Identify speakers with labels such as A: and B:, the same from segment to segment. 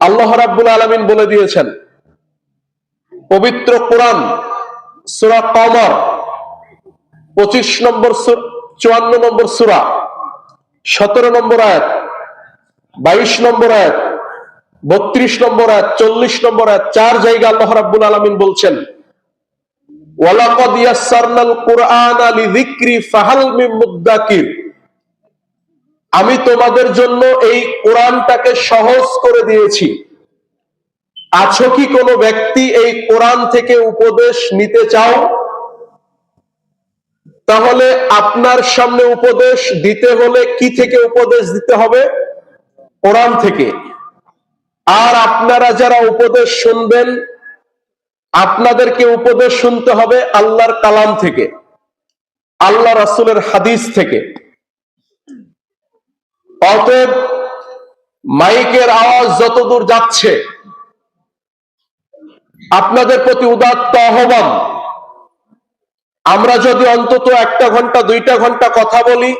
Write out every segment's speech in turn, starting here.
A: আল্লাহ রাব্বুল আলামিন বলে দিয়েছেন, পবিত্র কোরআন সুরা কমর, পঁচিশ নম্বর চুয়ান্ন নম্বর সুরা, সতেরো নম্বর আয়াত, বাইশ নম্বর আয়াত, বত্রিশ নম্বর আয়াত, চল্লিশ নম্বর আয়াত, চার জায়গা আল্লাহ রাব্বুল আলামিন বলছেন, ওয়ালাকাদ ইয়াসসারনাল কুরআনা লিযিকরি ফাহাল মিন মুদ্দাকির। আমি তোমাদের জন্য এই কোরআনটাকে সহজ করে দিয়েছি। আছো কি কোনো ব্যক্তি এই কোরআন থেকে উপদেশ নিতে চাও? তাহলে আপনার সামনে উপদেশ দিতে হলে কি থেকে উপদেশ দিতে হবে? কোরআন থেকে। আর আপনারা যারা উপদেশ শুনবেন, আপনাদেরকে উপদেশ শুনতে হবে আল্লাহর কালাম থেকে, আল্লাহ রাসূলের হাদিস থেকে। অতএব মাইকের আওয়াজ যতদূর যাচ্ছে, আপনাদের প্রতি উদাত্ত আহ্বান। আমরা যদি অন্তত একটা ঘণ্টা, দুইটা ঘণ্টা কথা বলি,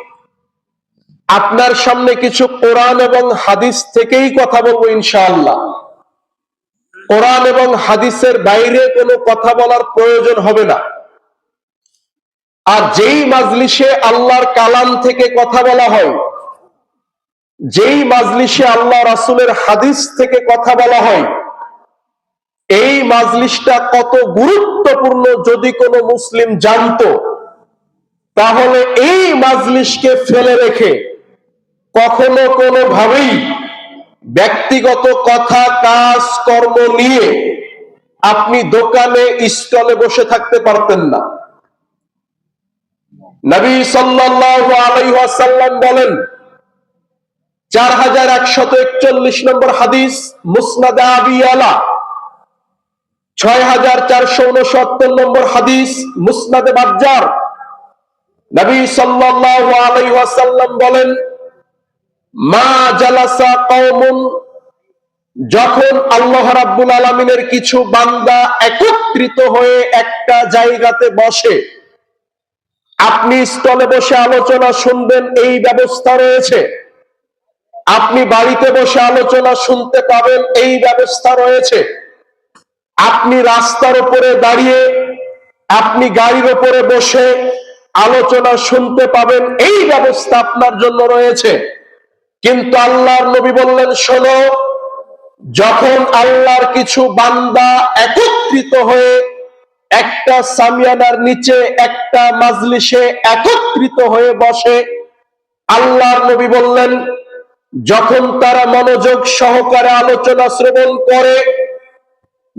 A: আপনার সামনে কিছু কোরআন এবং হাদিস থেকেই কথা বলব ইনশাআল্লাহ। কোরআন এবং হাদিসের বাইরে কোনো কথা বলার প্রয়োজন হবে না। আর যেই মাজলিসে আল্লাহর কালাম থেকে কথা বলা হয় যেই মাজলিসে আল্লাহ রাসুলের হাদিস থেকে কথা বলা হয়, এই মাজলিসটা কত গুরুত্বপূর্ণ যদি কোনো মুসলিম জানতো, তাহলে এই মাজলিসকে ফেলে রেখে কখনো কোনো ভাবেই ব্যক্তিগত কথা, কাজ, কর্ম নিয়ে আপনি দোকানে, স্টলে বসে থাকতে পারতেন না। নবী আলাইহি ওয়াসাল্লাম বলেন চার হাজার একশত একচল্লিশ নম্বর হাদিস, মুসনাদ আবি আলা ছয় হাজার চারশো উনসত্তর নম্বর হাদিস, মুসনাদে বাজ্জার। নবী সাল্লাল্লাহু আলাইহি ওয়াসাল্লাম বলেন, মা জালাসা কওমুন যখন আল্লাহ রাব্বুল আলামিনের কিছু বান্দা একত্রিত হয়ে একটা জায়গাতে বসে, আপনি স্টলে বসে আলোচনা শুনবেন, এই ব্যবস্থা রয়েছে। আপনি বাড়িতে বসে আলোচনা শুনতে পাবেন, এই ব্যবস্থা রয়েছে। আপনি রাস্তার উপরে দাঁড়িয়ে, আপনি গাড়ির উপরে বসে আলোচনা শুনতে পাবেন, এই ব্যবস্থা আপনার জন্য রয়েছে। কিন্তু আল্লাহর নবী বললেন, শোনো, যখন আল্লাহর কিছু বান্দা একত্রিত হয়ে একটা সামিয়ানার নিচে, একটা মাজলিসে একত্রিত হয়ে বসে, আল্লাহর নবী বললেন যখন তারা মনোযোগ সহকারে আলোচনা শ্রবণ করে,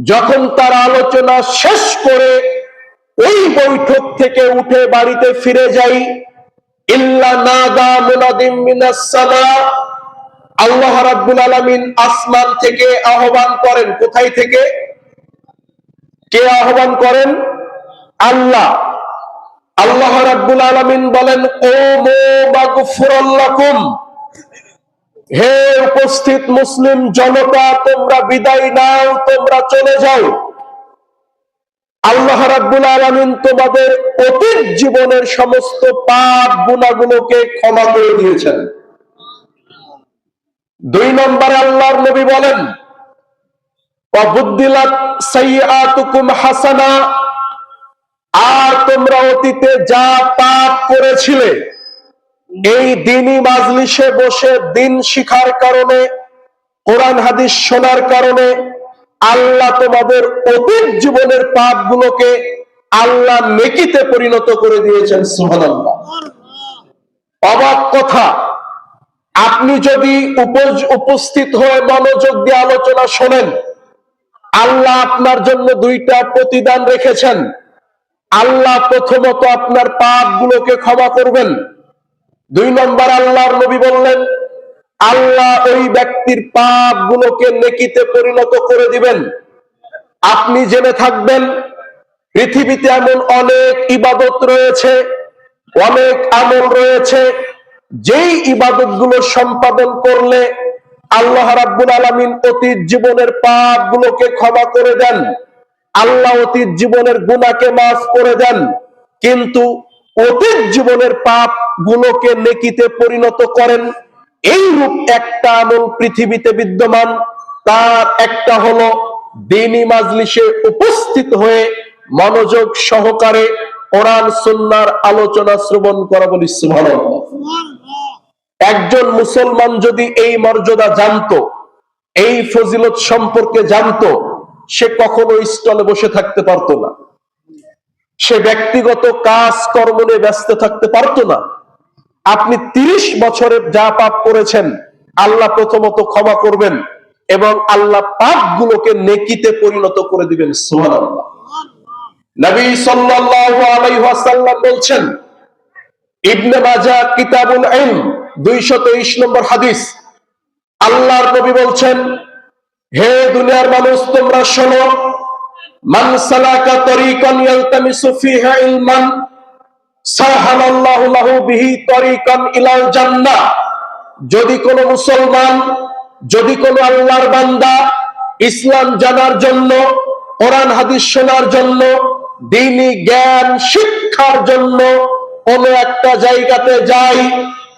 A: যখন তারা আলোচনা শেষ করে, ওই বৈঠক থেকে উঠে বাড়িতে ফিরে যাই। আল্লাহ আলামিন আসমান থেকে আহ্বান করেন। কোথায় থেকে? কে আহ্বান করেন? আল্লাহ। আল্লাহ রাব্বুল আলামিন বলেন ও মো মাগফুরাল্লাকুম হে উপস্থিত মুসলিম জনতা, তোমরা বিদায় নাও, তোমরা চলে যাও। আল্লাহ রাব্বুল আলামিন তোমাদের অতীত জীবনের সমস্ত পাপ গুণাগুলোকে ক্ষমা করে দিয়েছেন। দুই নম্বরে আল্লাহর নবী বলেন হাসানা আর তোমরা অতীতে যা পাপ করেছিলে এই দিনই মাজলিসে বসে দিন শিখার কারণে, কোরআন হাদিস শোনার কারণে আল্লাহ তোমাদের অতীত জীবনের পাপ গুলোকে আল্লাহ নেকিতে পরিণত করে দিয়েছেন, সুবহানাল্লাহ। অবাক কথা, আপনি যদি উপ- উপস্থিত হয়ে মনোযোগ দিয়ে আলোচনা শোনেন, আল্লাহ আপনার জন্য দুইটা প্রতিদান রেখেছেন। আল্লাহ প্রথমত আপনার পাপ গুলোকে ক্ষমা করবেন দুই নম্বর আল্লাহর নবী বললেন, আল্লাহ ওই ব্যক্তির পাপ গুলোকে নেকিতে পরিণত করে দিবেন। আপনি জেনে থাকবেন, পৃথিবীতে এমন অনেক ইবাদত রয়েছে, অনেক আমল রয়েছে, যেই ইবাদতগুলো সম্পাদন করলে আল্লাহ রাব্বুল আলামিন অতীত জীবনের পাপ গুলোকে ক্ষমা করে দেন, আল্লাহ অতীত জীবনের গুণাকে মাফ করে দেন। কিন্তু অতীত জীবনের পাপ গুলোকে নেকিতে পরিণত করেন। এই রূপ একটা আমল পৃথিবীতে বিদ্যমান, তার একটা হলো দিনী মাজলিসে উপস্থিত হয়ে মনোযোগ সহকারে কোরআন সুন্নার আলোচনা শ্রবণ করা বলি একজন মুসলমান যদি এই মর্যাদা জানতো, এই ফজিলত সম্পর্কে জানতো, সে কখনো স্টলে বসে থাকতে পারতো না। সে ব্যক্তিগত কাজ কর্ম নিয়ে ব্যস্ত থাকতে পারতো না। আপনি তিরিশ বছরে যা পাপ করেছেন, আল্লাহ প্রথমত ক্ষমা করবেন এবং আল্লাহ পাপ গুলোকে নেকিতে পরিণত করে দিবেন বলছেন, ইবনে কিতাবুল ইলম 223 নম্বর হাদিস। আল্লাহর নবী বলছেন, হে দুনিয়ার মানুষ, তোমরা শোনো, মান সালাকা তরিকান ইয়ালতামিসু ফিহা ইলমান যদি কোন মুসলমান, যদি কোন আল্লাহর বান্দা ইসলাম জানার জন্য, কোরআন, হাদিস শোনার জন্য, দিনী জ্ঞান, শিক্ষার জন্য কোন একটা জায়গাতে যাই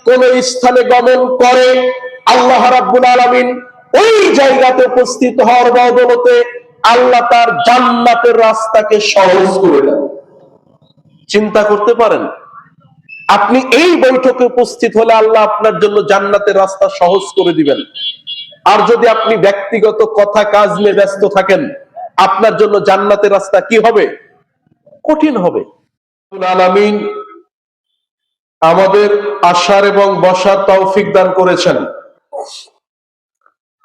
A: কোন স্থানে গমন করে, আল্লাহ রাব্বুল আলামিন ওই জায়গাতে উপস্থিত হওয়ার বদলতে আল্লাহ তার জান্নাতের রাস্তাকে সহজ করে দেন। চিন্তা করতে পারেন। আপনি এই বৈঠকে উপস্থিত হলে আল্লাহ আপনার জন্য জান্নাতের রাস্তা সহজ করে দিবেন। আর যদি আপনি ব্যক্তিগত কথা কাজ নিয়ে ব্যস্ত থাকেন, আপনার জন্য জান্নাতের রাস্তা কি হবে? কঠিন হবে। আমাদের আসার এবং বসার তৌফিক দান করেছেন।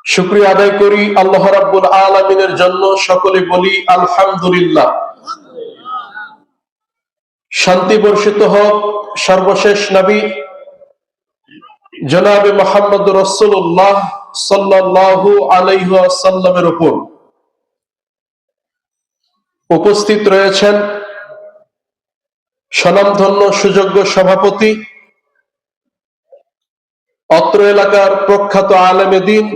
A: শুক্রিয়া আদায় করি আল্লাহ রাব্বুল আলামিনের জন্য। সকলে বলি, আলহামদুলিল্লাহ। শান্তি বর্ষিত হোক, সর্বশেষ নবী জনাবে মোহাম্মদ রসুল্লাহ সাল্লাল্লাহু আলাইহি উপর উপস্থিত রয়েছেন স্বনামধন্য সুযোগ্য সভাপতি, অত্র এলাকার প্রখ্যাত আলেমে দিন,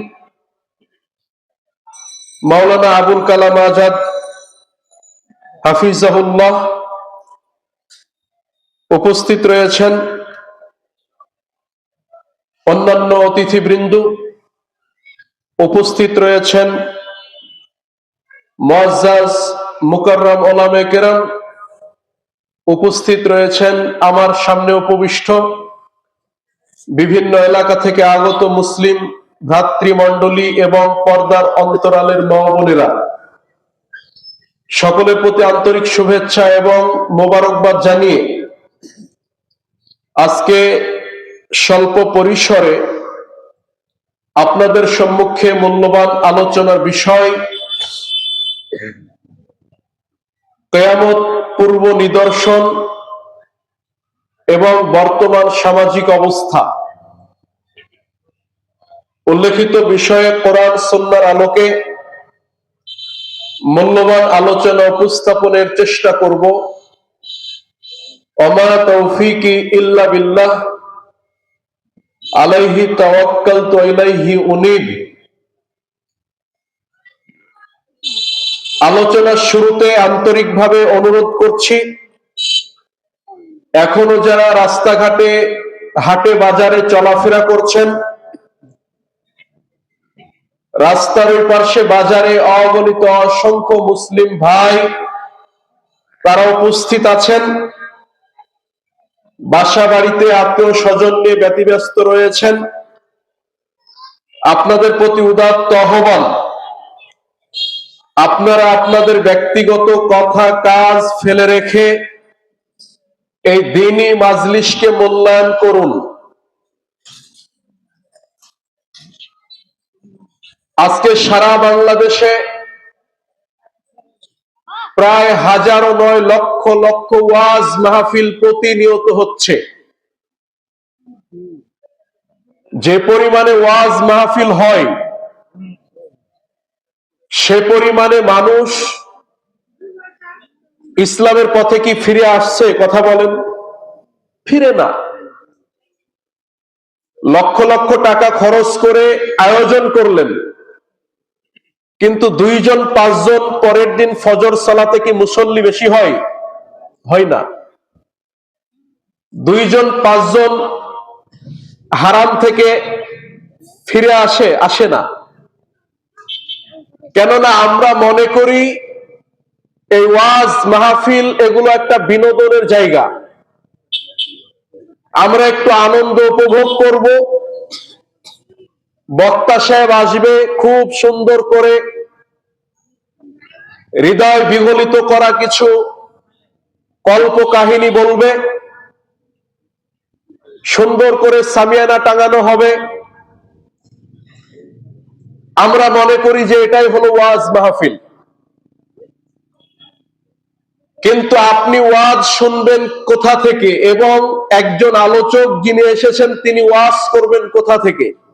A: মাওলানা আবুল কালাম আজাদ, হাফিজাহুল্লাহ উপস্থিত রয়েছেন অন্যান্য অতিথিবৃন্দ, উপস্থিত রয়েছেন মজ্জাজ মুকাররম ওলামে কেরাম, উপস্থিত রয়েছেন আমার সামনে উপবিষ্ট বিভিন্ন এলাকা থেকে আগত মুসলিম ভ্রাতৃমণ্ডলী এবং পর্দার অন্তরালের মহাবনেরা সকলের প্রতি আন্তরিক শুভেচ্ছা এবং মোবারকবাদ জানিয়ে আজকে স্বল্প পরিসরে আপনাদের সম্মুখে মূল্যবান আলোচনার বিষয়, কেয়ামত পূর্ব নিদর্শন এবং বর্তমান সামাজিক অবস্থা। উল্লেখিত বিষয়ে কোরআন সন্ন্যার আলোকে মূল্যবান আলোচনা উপস্থাপনের চেষ্টা করব। তৌফিকি ইল্লা বিল্লাহ আলাইহি তাওয়াক্কাল তো ইলাইহি উনিব আলোচনার শুরুতে আন্তরিকভাবে অনুরোধ করছি, এখনও যারা রাস্তাঘাটে, হাটে, বাজারে চলাফেরা করছেন, রাস্তার ওই পার্শ্বে বাজারে অগণিত অসংখ্য মুসলিম ভাই, তারা উপস্থিত আছেন। বাসা বাড়িতে আত্মীয় স্বজন নিয়ে ব্যতিব্যস্ত রয়েছেন। আপনাদের প্রতি উদাত্ত আহ্বান। আপনারা আপনাদের ব্যক্তিগত কথা, কাজ ফেলে রেখে এই দিনই মাজলিসকে মূল্যায়ন করুন। আজকে সারা বাংলাদেশে প্রায় হাজারো নয় লক্ষ লক্ষ ওয়াজ মাহফিল প্রতিনিয়ত হচ্ছে। যে পরিমাণে ওয়াজ মাহফিল হয়, সে পরিমাণে মানুষ ইসলামের পথে কি ফিরে আসছে, কথা বলেন। ফিরে না। লক্ষ লক্ষ টাকা খরচ করে আয়োজন করলেন। কিন্তু দুইজন, পাঁচজন পরের দিন ফজর সালাতে কি মুসল্লি বেশি হয়? হয় না। দুইজন, পাঁচজন হারাম থেকে ফিরে আসে আসে না। কেননা আমরা মনে করি এই ওয়াজ, মাহফিল এগুলো একটা বিনোদনের জায়গা। আমরা একটু আনন্দ উপভোগ করব। বক্তা সাহেব আসবে খুব সুন্দর করে। হৃদয় বিগলিত করা কিছু কল্প কাহিনী বলবে। সুন্দর করে সামিয়ানা টাঙানো হবে। আমরা মনে করি যে এটাই হলো ওয়াজ মাহফিল। কিন্তু আপনি ওয়াজ শুনবেন কোথা থেকে? এবং একজন আলোচক যিনি এসেছেন, তিনি ওয়াজ করবেন কোথা থেকে?